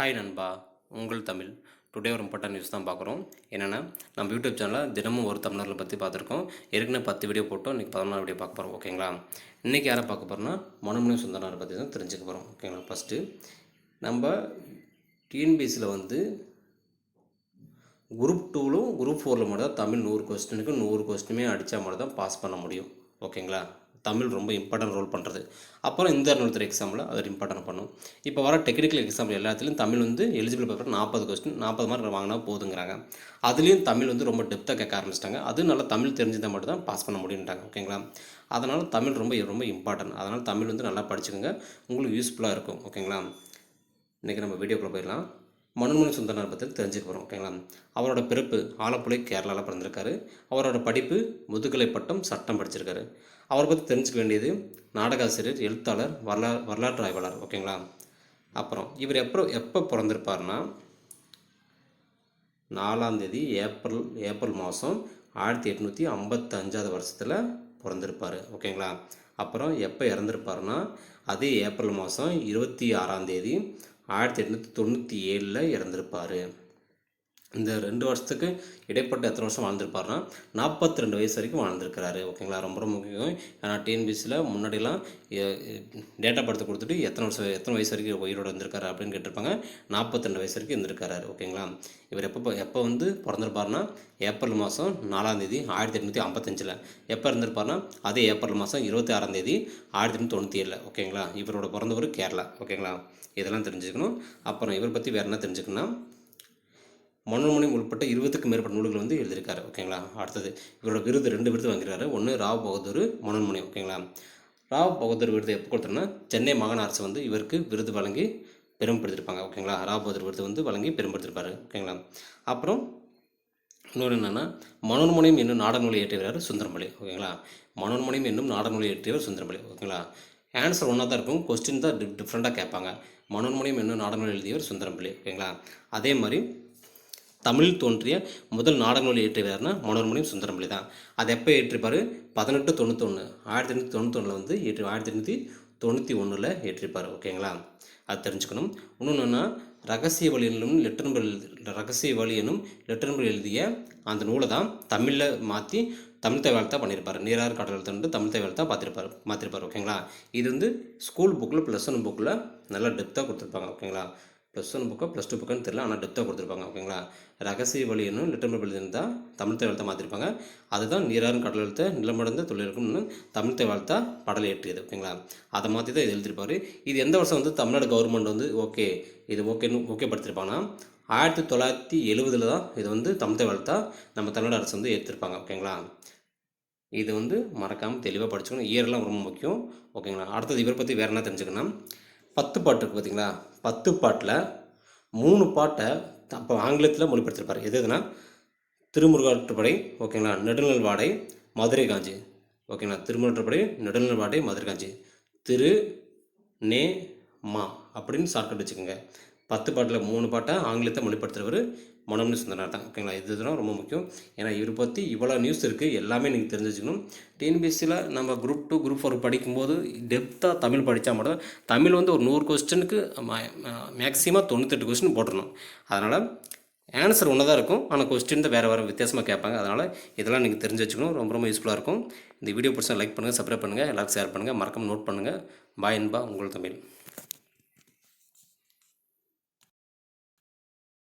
Hi நண்பா. உங்கள் Tamil. Today ஒரு இம்பார்ட்டன் நியூஸ் தான் பார்க்குறோம். என்னென்னா நம்ம யூடியூப் சேனலில் தினமும் ஒரு தமிழர்களை பற்றி பார்த்துருக்கோம். ஏற்கனவே பத்து வீடியோ போட்டோம். இன்றைக்கி பதினொன்று வீடியோ பார்க்க போகிறோம் ஓகேங்களா இன்றைக்கி யாரை பார்க்க போகிறோம்னா மனுமணி சுந்தரனாரை பற்றி தான் தெரிஞ்சுக்க போகிறோம் ஓகேங்களா ஃபஸ்ட்டு நம்ம டிஎன்பிஎஸ்சியில் வந்து குரூப் டூவிலும் குரூப் ஃபோரில் மட்டும் தான் தமிழ் நூறு கொஸ்டினுக்கு நூறு கொஸ்டினுமே அடித்தா மட்டும் தான் பாஸ் பண்ண முடியும். ஓகேங்களா தமிழ் ரொம்ப இம்பார்ட்டன்ட் ரோல் பண்ணுறது அப்புறம் இந்த இன்னொருத்தர் எக்ஸாமில் அது இம்பார்ட்டன்ட் பண்ணும். இப்போ வர டெக்னிக்கல் எக்ஸாம்பிள் எல்லாத்துலேயும் தமிழ் வந்து எலிஜிபிள் பேப்பர் நாற்பது கொஸ்டின் நாற்பது மார்க் வாங்கினா போதுங்கிறாங்க. அதுலேயும் தமிழ் வந்து ரொம்ப டெப்த்தாக கேட்க ஆரம்பிச்சிட்டாங்க. அது நல்லா தமிழ் தெரிஞ்சிருந்தால் மட்டும் தான் பாஸ் பண்ண முடியுன்றாங்க ஓகேங்களா அதனால் தமிழ் ரொம்ப ரொம்ப இம்பார்ட்டன்ட் அதனால் தமிழ் வந்து நல்லா படிச்சுக்கோங்க. உங்களுக்கு யூஸ்ஃபுல்லாக இருக்கும் ஓகேங்களா இன்றைக்கி நம்ம வீடியோக்குள்ளே போயிடலாம். மனுமணி சுந்தரனார் பற்றி தெரிஞ்சுக்க போகிறோம் ஓகேங்களா அவரோட பிறப்பு ஆலப்புழை கேரளாவில் பிறந்திருக்காரு. அவரோட படிப்பு முதுகலை பட்டம் சட்டம் படிச்சிருக்காரு. அவரை பற்றி தெரிஞ்சுக்க வேண்டியது நாடகாசிரியர் எழுத்தாளர் வரலா வரலாற்று ஆய்வாளர் ஓகேங்களா அப்புறம் இவர் எப்போ எப்போ பிறந்திருப்பார்னா நாலாந்தேதி ஏப்ரல் ஏப்ரல் மாதம் ஆயிரத்தி எட்நூற்றி ஐம்பத்தஞ்சாவது வருஷத்தில் பிறந்திருப்பார் ஓகேங்களா அப்புறம் எப்போ இறந்துருப்பாருன்னா அதே ஏப்ரல் மாதம் இருபத்தி ஆறாம் தேதி ஆயிரத்தி எட்நூற்றி தொண்ணூற்றி ஏழில் இறந்துருப்பார். இந்த ரெண்டு வருஷத்துக்கு இடைப்பட்ட எத்தனை வருஷம் வாழ்ந்திருப்பாருன்னா நாற்பத்தி ரெண்டு வயசு வரைக்கும் வாழ்ந்திருக்கிறாரு. ஓகேங்களா? ரொம்ப ரொம்ப முக்கியம். ஏன்னா டிஎன்பிசியில் முன்னாடிலாம் டேட்டா படத்தை கொடுத்துட்டு எத்தனை வருஷம் எத்தனை வயசு வரைக்கும் உயிரோடு இருந்திருக்காரு அப்படின்னு கேட்டிருப்பாங்க. நாற்பத்தி ரெண்டு வயசு வரைக்கும் இருந்திருக்காரு. ஓகேங்களா? இவர் எப்போ எப்போ வந்து பிறந்திருப்பாருன்னா ஏப்ரல் மாதம் நாலாந்தேதி ஆயிரத்தி எட்நூற்றி ஐம்பத்தஞ்சில். எப்போ இருந்திருப்பாருன்னா அதே ஏப்ரல் மாதம் இருபத்தி ஆறாம் தேதி ஆயிரத்தி எட்நூற்றி தொண்ணூற்றி ஏழில் ஓகேங்களா? இவரோட பிறந்தவர் கேரளா. ஓகேங்களா? இதெல்லாம் தெரிஞ்சுக்கணும். அப்புறம் இவர் பற்றி வேறு என்ன தெரிஞ்சுக்கணும்னா மனோன்மணி உட்பட்ட இருபதுக்கும் மேற்பட்ட நூல்கள் வந்து எழுதியிருக்காரு ஓகேங்களா? அடுத்தது இவரோட விருது ரெண்டு விருது வாங்கியிருக்காரு. ஒன்று ராவ் பகதூர் மனோன்மணி ஓகேங்களா? ராவ் பகதூர் விருது எப்போ கொடுத்தோன்னா சென்னை மாகாண அரசு வந்து இவருக்கு விருது வழங்கி பெரும்படுத்திருப்பாங்க ஓகேங்களா? ராவ் பகதூர் விருது வந்து வழங்கி பெரும்படுத்திருப்பாரு ஓகேங்களா? அப்புறம் இன்னொன்று என்னென்னா மனோன்மணியம் என்னும் நாடக நூலை இயற்றியவர் சுந்தரமலை ஓகேங்களா? மனோன்மணியம் என்னும் நாடக நூலை இயற்றியவர் சுந்தரமலை ஓகேங்களா? ஆன்சர் ஒன்றா தான் இருக்கும் கொஸ்டின் தான் டிஃப்ரெண்ட்டாக கேட்பாங்க. மனோன்மணியம் என்னும் நாடக நூல் எழுதியவர் சுந்தரம்பிள்ளை ஓகேங்களா? அதே மாதிரி தமிழ் தோன்றிய முதல் நாடக நூல் இயற்றியவர்னா மனோன்மணியும் சுந்தரம்பிள்ளை தான். அது எப்போ ஏற்றிருப்பார் பதினெட்டு தொண்ணூத்தொன்று ஆயிரத்தி எண்ணூற்றி தொண்ணூத்தொன்னில் வந்து ஏற்றி ஆயிரத்தி எண்ணூற்றி தொண்ணூற்றி ஒன்றில் ஏற்றிருப்பார் ஓகேங்களா? அது தெரிஞ்சுக்கணும். இன்னொன்று ரகசிய வழி என்னும் லெட்டர்பல் ரகசிய வழி என்னும் லெட்டர்பல் எழுதிய அந்த நூலை தான் தமிழில் மாற்றி தமிழ் தேவாழ்த்தா பண்ணியிருப்பார். நீரார் கடல் வந்து தமிழ் தேவாழ்த்தா பார்த்துருப்பார் மாற்றிருப்பார் ஓகேங்களா? இது வந்து ஸ்கூல் புக்கில் ப்ளஸ் ஒன் புக்கில் நல்லா டெப்த்தாக கொடுத்துருப்பாங்க ஓகேங்களா? ப்ளஸ் ஒன் புக்கோ ப்ளஸ் டூ புக்குன்னு தெரியல ஆனால் டெப்த்தாக கொடுத்துருப்பாங்க ஓகேங்களா ரகசிய வழி என்னும் லிட்டர் எழுதி தான் தமிழ் தேவாழ்த்தா மாற்றிருப்பாங்க அதுதான் நீராறும் கடல் எழுத்த நிலமடந்த தொழிலுக்கும் தமிழ் தேவாழ்த்தா படல் ஏற்றியது ஓகேங்களா அதை மாற்றி தான் இது எழுதியிருப்பார். இது எந்த வருஷம் வந்து தமிழ்நாடு கவர்மெண்ட் வந்து ஓகே இது ஓகேன்னு ஓகே படுத்திருப்பாங்கன்னா ஆயிரத்தி தொள்ளாயிரத்தி எழுபதில் தான் இது வந்து தமிழ் தேவாழ்த்தா நம்ம தமிழ்நாடு அரசு வந்து ஏற்றிருப்பாங்க ஓகேங்களா இது வந்து மறக்காமல் தெளிவாக படிச்சுக்கணும். இயர்லாம் ரொம்ப முக்கியம் ஓகேங்களா அடுத்தது இவரை பற்றி வேறு என்ன தெரிஞ்சுக்கணும்? பத்து பாட்டு இருக்குது பார்த்தீங்களா பத்து பாட்டில் மூணு பாட்டை அப்போ ஆங்கிலத்தில் மொழிபெடுத்திருப்பார் எது எதுனா திருமுருகாற்றுப்படை ஓகேங்களா? நெடுநல் வாடை மதுரை காஞ்சி ஓகேங்களா? திருமுருகாற்றுப்படை நெடுநல் வாடை மதுரை காஞ்சி திரு நே மா அப்படின்னு ஷார்ட்கட் வச்சுக்கோங்க. பத்து பாட்டில் மூணு பாட்டை ஆங்கிலத்தை மொழிப்படுத்துகிறவர் மனோமணி சுந்தரனார் தான். ஓகேங்களா? இதுதான் ரொம்ப முக்கியம். ஏன்னா இவரை பற்றி இவ்வளோ நியூஸ் இருக்குது எல்லாமே நீங்கள் தெரிஞ்சு வச்சுக்கணும் டிஎன்பிஎஸ்சியில் நம்ம குரூப் டூ குரூப் ஃபோர் படிக்கும்போது டெப்த்தாக தமிழ் படித்தா மட்டும் தமிழ் வந்து ஒரு நூறு கொஸ்டினுக்கு மேக்ஸிமம் தொண்ணூத்தெட்டு கொஸ்டின் போட்டுடணும் அதனால் ஆன்சர் ஒன்று தான் இருக்கும். ஆனால் கொஸ்டின் தான் வேறு வேறு வித்தியாசமாக கேட்பாங்க. அதனால் இதெல்லாம் நீங்கள் தெரிஞ்சு வச்சுக்கணும். ரொம்ப ரொம்ப யூஸ்ஃபுல்லாக இருக்கும். இந்த வீடியோ பிடிச்சா லைக் பண்ணுங்கள் சப்ஸ்கிரைப் பண்ணுங்கள் எல்லாருக்கும் ஷேர் பண்ணுங்கள் மறக்காமல் நோட் பண்ணுங்கள் பாய் அன்பா உங்கள் தமிழ்.